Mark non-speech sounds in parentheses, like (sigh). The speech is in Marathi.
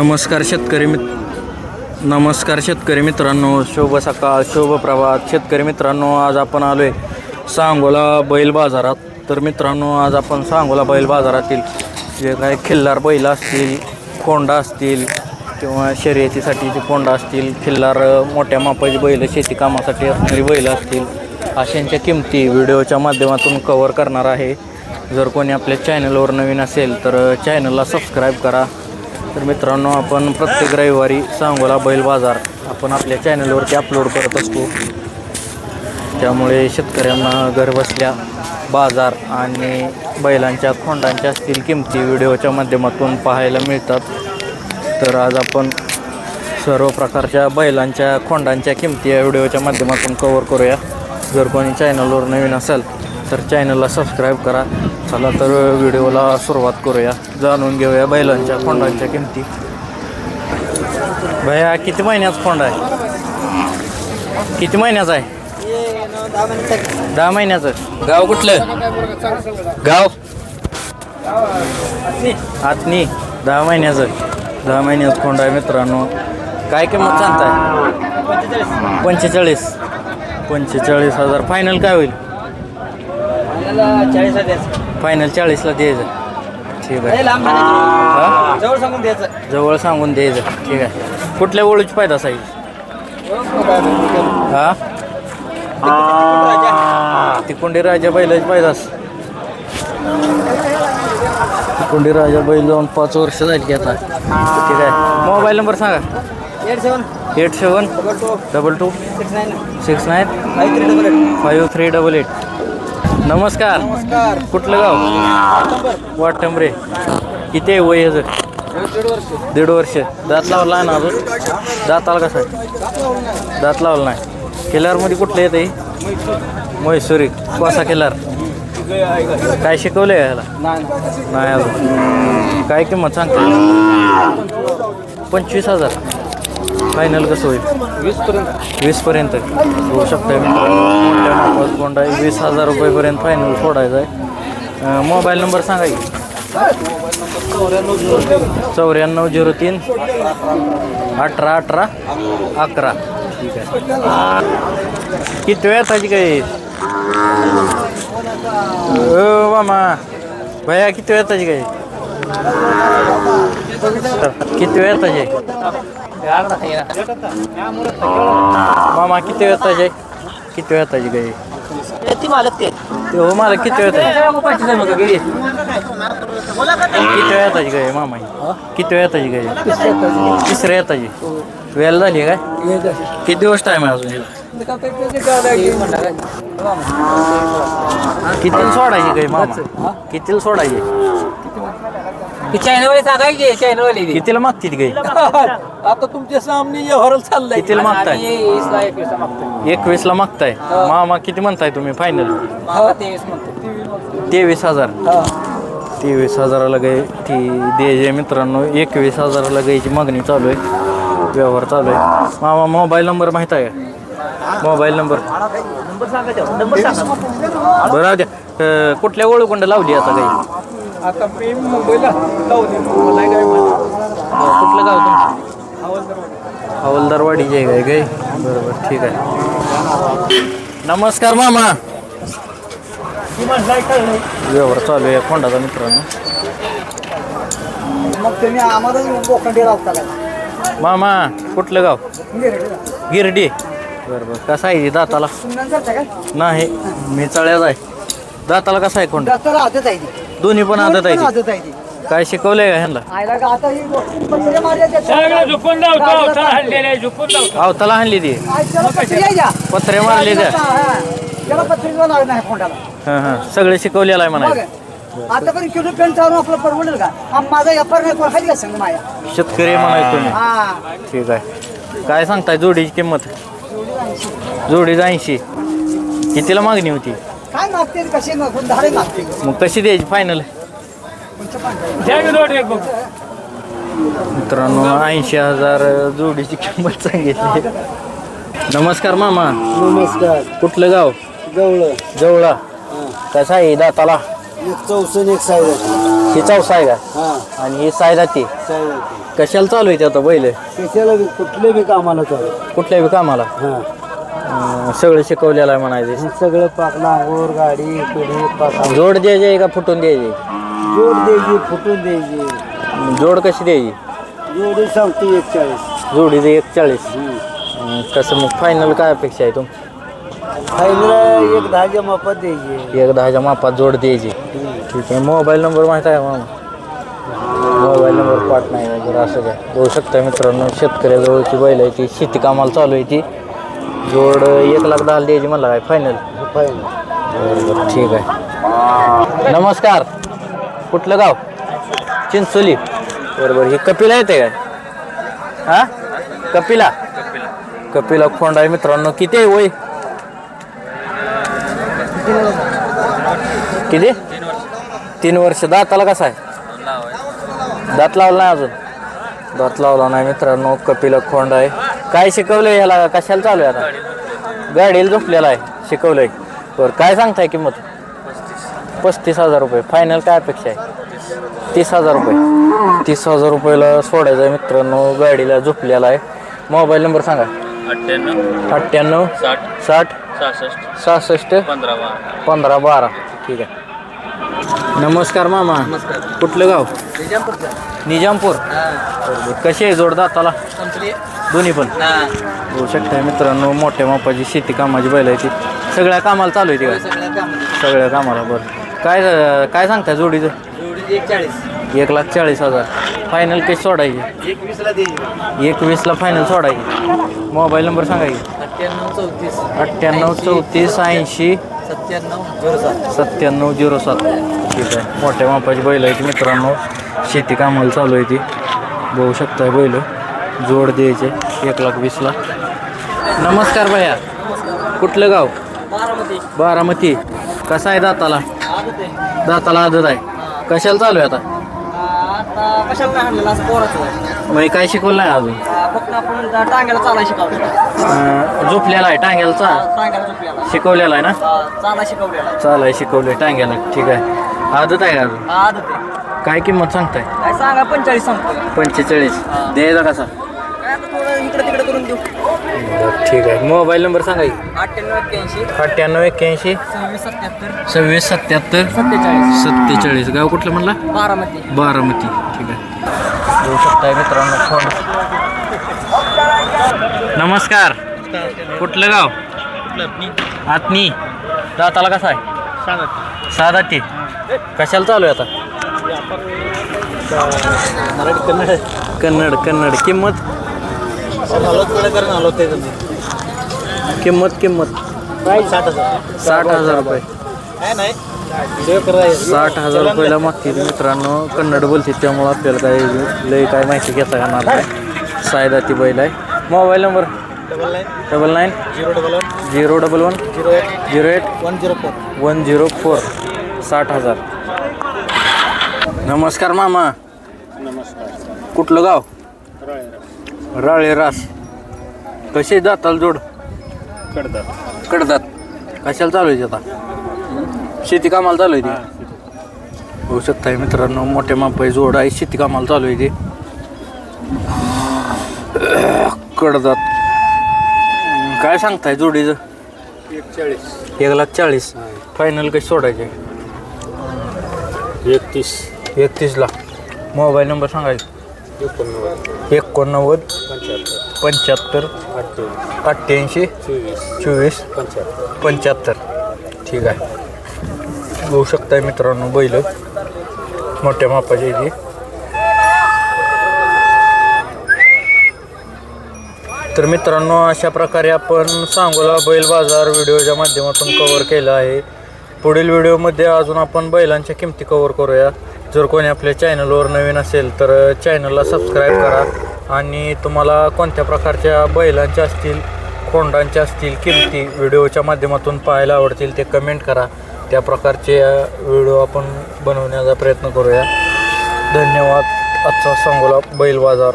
नमस्कार शेतकरी मित नमस्कार शेतकरी मित्रांनो शुभ सकाळ शुभ प्रभात. शेतकरी मित्रांनो आज आपण आलो आहे सांगोला बैल बाजारात. तर मित्रांनो आज आपण सांगोला बैल बाजारातील जे काही खिल्लार बैल असतील कोंडा असतील किंवा शर्यतीसाठी जे कोंडा असतील खिल्लार मोठ्या मापाची बैल शेती कामासाठी असणारी बैल असतील अशांच्या किमती व्हिडिओच्या माध्यमातून कवर करणार आहे. जर कोणी आपल्या चॅनलवर नवीन असेल तर चॅनलला सबस्क्राईब करा. तर मित्रांनो आपण प्रत्येक रविवारी सांगोला बैल बाजार आपण आपल्या चॅनलवरती अपलोड करत असतो. त्यामुळे शेतकऱ्यांना घरबसल्या बाजार आणि बैलांच्या खोंडांच्या असतील किमती व्हिडिओच्या माध्यमातून पाहायला मिळतात. तर आज आपण सर्व प्रकारच्या बैलांच्या खोंडांच्या किमती या व्हिडिओच्या माध्यमातून कवर करूया. जर कोणी चॅनलवर नवीन असेल तर चॅनलला सबस्क्राईब करा. चला तर व्हिडिओला सुरुवात करूया. जाणून घेऊया बैलांच्या खोंडांच्या किमती. भैया किती महिन्याचा खोंड आहे? किती महिन्याचा आहे? दहा महिन्याचं. गाव कुठलं? गाव? आतनी. दहा महिन्याचं. दहा महिन्याचं खोंड आहे मित्रांनो. काय किंमत सांगताय? पंचेचाळीस. पंचेचाळीस हजार. फायनल काय होईल? द्यायचं. फायनल चाळीसला द्यायचं. ठीक आहे. हा? जवळ सांगून द्यायचं. जवळ सांगून द्यायचं. ठीक आहे. कुठल्या ओळीची पायदा साईज हा? तिकोंडी राजा बैलाची पायदास तिकोंडी राजा बैल जाऊन पाच वर्ष झाली की आता. ठीक आहे. मोबाईल नंबर सांगा. Eight seven. Eight seven. Double two. Double two. Six nine. Six nine. Five three double eight. नमस्कार. नमस्कार. कुठलं गाव? वाटंबरे. किती आहे वय ह्याचं? दीड वर्ष. दात लावला ना अजून? दाताला कसा आहे? दात लावला नाही. किल्लारमध्ये कुठलं येतं हे म्हैसुरी. कोसा किल्लार काय शिकवलं आहे ह्याला? नाही नाही अजून. काय किंमत सांगते पंचवीस हजार. फायनल कसं होईल? वीसपर्यंत. वीसपर्यंत. होऊ शकतं मित्रांनो मोठ्या कोंडा आहे. वीस हजार रुपयेपर्यंत फायनल सोडायचा आहे. मोबाईल नंबर सांगा की. चौऱ्याण्णव झिरो तीन. अठरा अठरा अकरा. ठीक आहे. किती वेळ ताजी काय ओ मामा. भैया किती वेळ ताजी काय किती वेळ ताजी मामा किती वेळ ताजी किती वेळ ताजी काय ती मालक ते. हो मला किती वेळ ताजी किती वेळ ताजी काय मामा? ही? किती वेळ ताजी काय तिसऱ्या येताची वेळ झाली काय? किती दिवस टाइम आहे अजून? कितीला सोडायची काय मामा? कितीला सोडायची? चायनावाले सांगायचे चायनावाले कितीला मागती ती काय (laughs) आता तुमच्या सामने व्यवहार चाललाय. कितीला मागताय? वीसला एकवीसला मागतोय. एकवीसला मागताय? मामा किती म्हणताय तुम्ही? फायनल हा तेवीस हजार. हा. तेवीस हजाराला गाय ती द्यायची मित्रांनो. एकवीस हजाराला गायची मागणी चालू आहे. व्यवहार चालू आहे. मामा मोबाईल नंबर माहीत आहे का? Mobile number. नंबर सांगायचा नंबर सांगा. बरं राहू द्या. अं, कुठल्या ओळखुंड लावली आता गाई? आता मी मुंबईला लावली काय कुठलं गाव तुमचं? हवलदारवाडीची आहे काय? गाई बरोबर ठीक आहे. नमस्कार मामा. व्यवहार चालू आहे कोंडाचा मित्रांनो. मग तुम्ही आम्हाला मामा कुठलं गाव? गिरडी. बरोबर कसा आहे दाताला? नाही मी चळ्यात आहे. दाताला कसा आहे जास्त राहतच आहे ती. दोन्ही पण आदत आहे ती. आहे ती. काय शिकवलंय का ह्यांना? आयला का आता ही आणली ती त्याला पत्रे मारले त्या. हा. त्याला पत्रीला लागत नाही कोंडाला हां हां. सगळे शिकवलेलं आहे बघ. म्हणायचं आता पण किलो पेन चालून आपलं परवडेल का? हा माझा व्यापार नाही कोण खाली सांग माझ्या शेतकरी म्हणायचं तुम्ही. हा. ठीक आहे. काय सांगताय? जोडीची किंमत? जोडीच ऐंशी. कितीला मागणी होती? काय मागते कसे मागून धाडे मागते मग कशी द्यायची फायनल मित्रांनो ऐंशी हजार जोडीची किंमत सांगितली. नमस्कार मामा. नमस्कार. कुठलं गाव? गवळ जवळा. कसा आहे दाताला? एक चौसष्ट एक साईड ही चौसा आहे का? हा. आणि ही साय जाते चालेल कशाला चालू आहे ते आता बैल? कशाला बी कुठले बी कामाला चालेल कुठल्या बी कामाला? हा. अं, सगळं शिकवलेलं आहे म्हणायचे. सगळं पाक नांगोर गाडी पिढी पाक जोड द्यायचे का फुटून द्यायचे? जोड द्यायची फुटून द्यायची. जोड कशी द्यायची? जोडी सांगतो एक चाळीस जोडीचे एक चाळीस कसं मग फायनल काय अपेक्षा आहे तुम? फायनल एक दहाच्या मापात द्यायची. एक दहाच्या मापात जोड द्यायची. ठीक आहे. मोबाईल नंबर माहीत आहे मामा मोबाईल नंबर पाठ नाही वगैरे असं काय होऊ शकतं मित्रांनो शेतकऱ्याजवळची बैल आहे ती शेती कामाला चालू आहे ती. जोड एक लाख दहा द्यायची म्हणला काय? फायनल ठीक आहे. नमस्कार. कुठलं गाव? चिंचोली. बरोबर ही कपिला येते काय? हा? कपिला? कपिला खोंड आहे मित्रांनो. किती आहे वय? किती? तीन वर्ष. दाताला कसा आहे? दात लावला नाही अजून? दात लावला नाही मित्रांनो. कपिला खोंड आहे. काय शिकवलंय ह्याला कशाला चालू आहे आता? गाडीला झोपलेला आहे शिकवलंय. बरं काय सांगताय किंमत? पस्तीस हजार रुपये. फायनल काय अपेक्षा आहे? तीस हजार रुपये. तीस हजार रुपयाला सोडायचं आहे मित्रांनो गाडीला झोपलेला आहे. मोबाईल नंबर सांगा. अठ्ठ्याण्णव अठ्ठ्याण्णव साठ साठ सहासष्ट सहासष्ट पंधरा बारा. पंधरा बारा. ठीक आहे. नमस्कार मामा. कुठलं गाव? निजामपूर. बरोबर. कशी आहे जोड दाताला दोन्ही पण. होऊ शकते मित्रांनो मोठ्या मापाची शेती कामाची बैल आहे ती. सगळ्या कामाला चालू आहे ती सगळ्या कामाला. बरं. काय काय सांगताय जोडीचं? एक चाळीस. एक लाख चाळीस हजार. फायनल कशी सोडायची. एक वीसला द्यायची एक वीसला फायनल सोडायची. मोबाईल नंबर सांगा की. अठ्ठ्याण्णव चौतीस. अठ्ठ्याण्णव चौतीस ऐंशी. सत्त्याण्णव झिरो सात. सत्त्याण्णव झिरो सात. ठीक आहे. मोठ्या मापाची बैल आहे ती मित्रांनो. शेती कामाला चालू आहे ती. बघू शकताय बैल. जोड द्यायचे एक लाख वीसला नमस्कार भैया. कुठलं गाव? बारामती. बारामती. कसा आहे दाताला? दाताला आदत आहे. कशाला चालू आहे आता? पोराचं म्हणजे काय शिकवलं नाही अजून? झोपलेला आहे टांग्याला चा? शिकवलेला आहे ना? चालाय शिकवले टांग्याला. ठीक आहे. आदत आहे का अजून? काय किंमत सांगताय? सांगा पंचेचाळीस सांगतो पंचेचाळीस. द्यायचा कसा? इकडे तिकडे करून देऊ. ठीक आहे. मोबाईल नंबर सांगा की. अठ्ठ्याण्णव एक्क्याऐंशी. अठ्ठ्याण्णव एक्क्याऐंशी. सव्वीस सत्याहत्तर. सव्वीस सत्याहत्तर. सत्तेचाळीस. सत्तेचाळीस. गाव कुठलं म्हणला? बारामती. बारामती. ठीक आहे. येऊ शकताय मित्रांनो फोन नमस्कार. कुठलं गाव? आत्नी. दाताला कसा आहे? साधा ती कशाला चालू आहे आता? कन्नड कन्नड. किंमत? किंमत किंमत. साठ हजार. साठ हजार रुपये. काय नाही. साठ हजार रुपयाला मागतील मित्रांनो. कन्नड बोलते त्यामुळे आपल्याला काही लय काय माहिती घेता येणार नाही. सायदा ती बैल आहे. Mobile number? Double nine double nine zero double one zero double one zero eight zero eight one zero four one zero four साठ हजार. नमस्कार मामा. नमस्कार. कुठलं गाव? राळे रास. कसे जाताल जोड? कडदार कडदात कशाला चालू आहे आता? शेती कामाला चालू आहे ती? होऊ शकताय मित्रांनो मोठ्या मापाई जोड आहे शेती कामाला चालू आहे ती. कडदात काय सांगताय जोडीचं? एक चाळीस एक लाख चाळीस. फायनल कशी सोडायचे? एकतीस. एकतीसला. मोबाईल नंबर सांगायचा. एकोणनव्वद. पंच्याहत्तर. अठ्ठ्याऐंशी. चोवीस. पंच्याहत्तर. ठीक आहे. बघू शकताय मित्रांनो बैल. मोठ्या मापाची आहे ती तर मित्रांनो अशा प्रकारे आपण सांगोला बैल बाजार व्हिडिओच्या माध्यमातून कव्हर केला आहे. पुढील व्हिडिओमध्ये अजून आपण बैलांच्या किमती कव्हर करूया. जर कोणी आपल्या चॅनलवर नवीन असेल तर चॅनलला सबस्क्राईब करा. आणि तुम्हाला कोणत्या प्रकारच्या बैलांच्या असतील खोंडांच्या असतील किमती व्हिडिओच्या माध्यमातून पाहायला आवडतील ते कमेंट करा. त्या प्रकारचे व्हिडिओ आपण बनवण्याचा प्रयत्न करूया. धन्यवाद. आजचा सांगोला बैल बाजार.